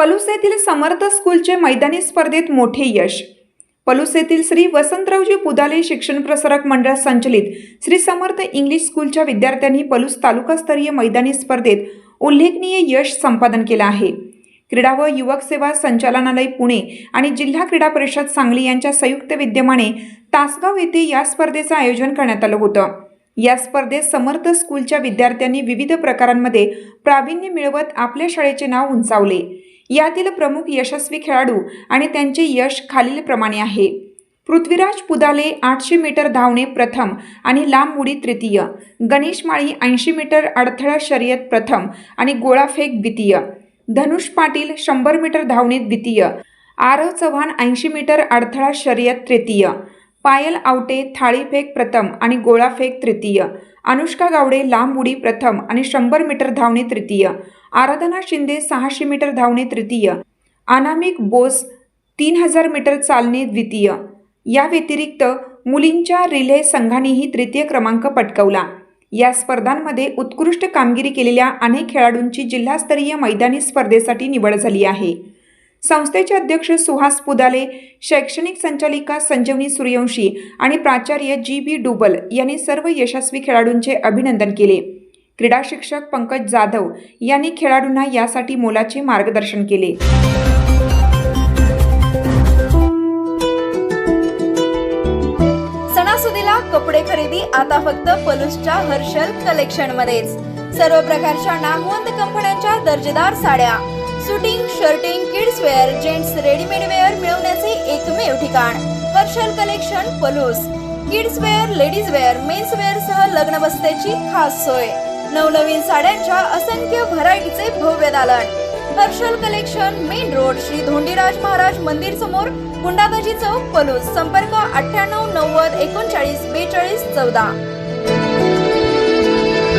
पलूस येथील समर्थ स्कूलचे मैदानी स्पर्धेत मोठे यश. पलूस येथील श्री वसंतरावजी पुदाले शिक्षण प्रसारक मंडळ संचलित श्री समर्थ इंग्लिश स्कूलच्या विद्यार्थ्यांनी पलूस तालुकास्तरीय मैदानी स्पर्धेत उल्लेखनीय यश संपादन केलं आहे. क्रीडा व युवक सेवा संचालनालय पुणे आणि जिल्हा क्रीडा परिषद सांगली यांच्या संयुक्त विद्यमाने तासगाव येथे या स्पर्धेचं आयोजन करण्यात आलं होतं. या स्पर्धेत समर्थ स्कूलच्या विद्यार्थ्यांनी विविध प्रकारांमध्ये प्रावीण्य मिळवत आपल्या शाळेचे नाव उंचावले. यातील प्रमुख यशस्वी खेळाडू आणि त्यांचे यश खालीलप्रमाणे आहे. पृथ्वीराज पुदाले आठशे मीटर धावणे प्रथम आणि लांब उडी तृतीय. गणेश माळी ऐंशी मीटर अडथळा शर्यत प्रथम आणि गोळाफेक द्वितीय. धनुष पाटील शंभर मीटर धावणे द्वितीय. आरव चव्हाण ऐंशी मीटर अडथळा शर्यत तृतीय. पायल आवटे थाळीफेक प्रथम आणि गोळाफेक तृतीय. अनुष्का गावडे लांब उडी प्रथम आणि शंभर मीटर धावणे तृतीय. आराधना शिंदे सहाशे मीटर धावणे तृतीय. अनामिक बोस तीन हजार मीटर चालणे द्वितीय. या व्यतिरिक्त मुलींच्या रिले संघानेही तृतीय क्रमांक पटकवला. या स्पर्धांमध्ये उत्कृष्ट कामगिरी केलेल्या अनेक खेळाडूंची जिल्हास्तरीय मैदानी स्पर्धेसाठी निवड झाली आहे. संस्थेचे अध्यक्ष सुहास पुदाले शैक्षणिक संचालिका संजीवनी सूर्यवंशी आणि प्राचार्य जी बी डुबल यांनी सर्व यशस्वी खेळाडूंचे अभिनंदन केले. क्रीडा शिक्षक पंकज जाधव यांनी खेळाडूंना यासाठी मोलाचे मार्गदर्शन केले. सणासुदीला कपडे खरेदी आता फक्त पलूसच्या हर्षल कलेक्शन मध्येच. सर्व प्रकारच्या नामवंत कंपन्यांच्या दर्जेदार साड्या. Suiting shirting kids wear gents readymade wear मिळवण्याचे एकमेव ठिकाण Parshal collection Palus kids wear ladies wear mens wear सह लग्न बसण्याची खास सोय. नवनवीन साड्यांच्या असंख्य व्हरायटीचे भव्य दालन. Harshal collection main road Shri Dhondiraj Maharaj मंदिर समोर गुंडाबाजी चौक पलूस संपर्क अठ्ठ्याण्णव नव्वद एकोणचाळीस बेचाळीस चौदा.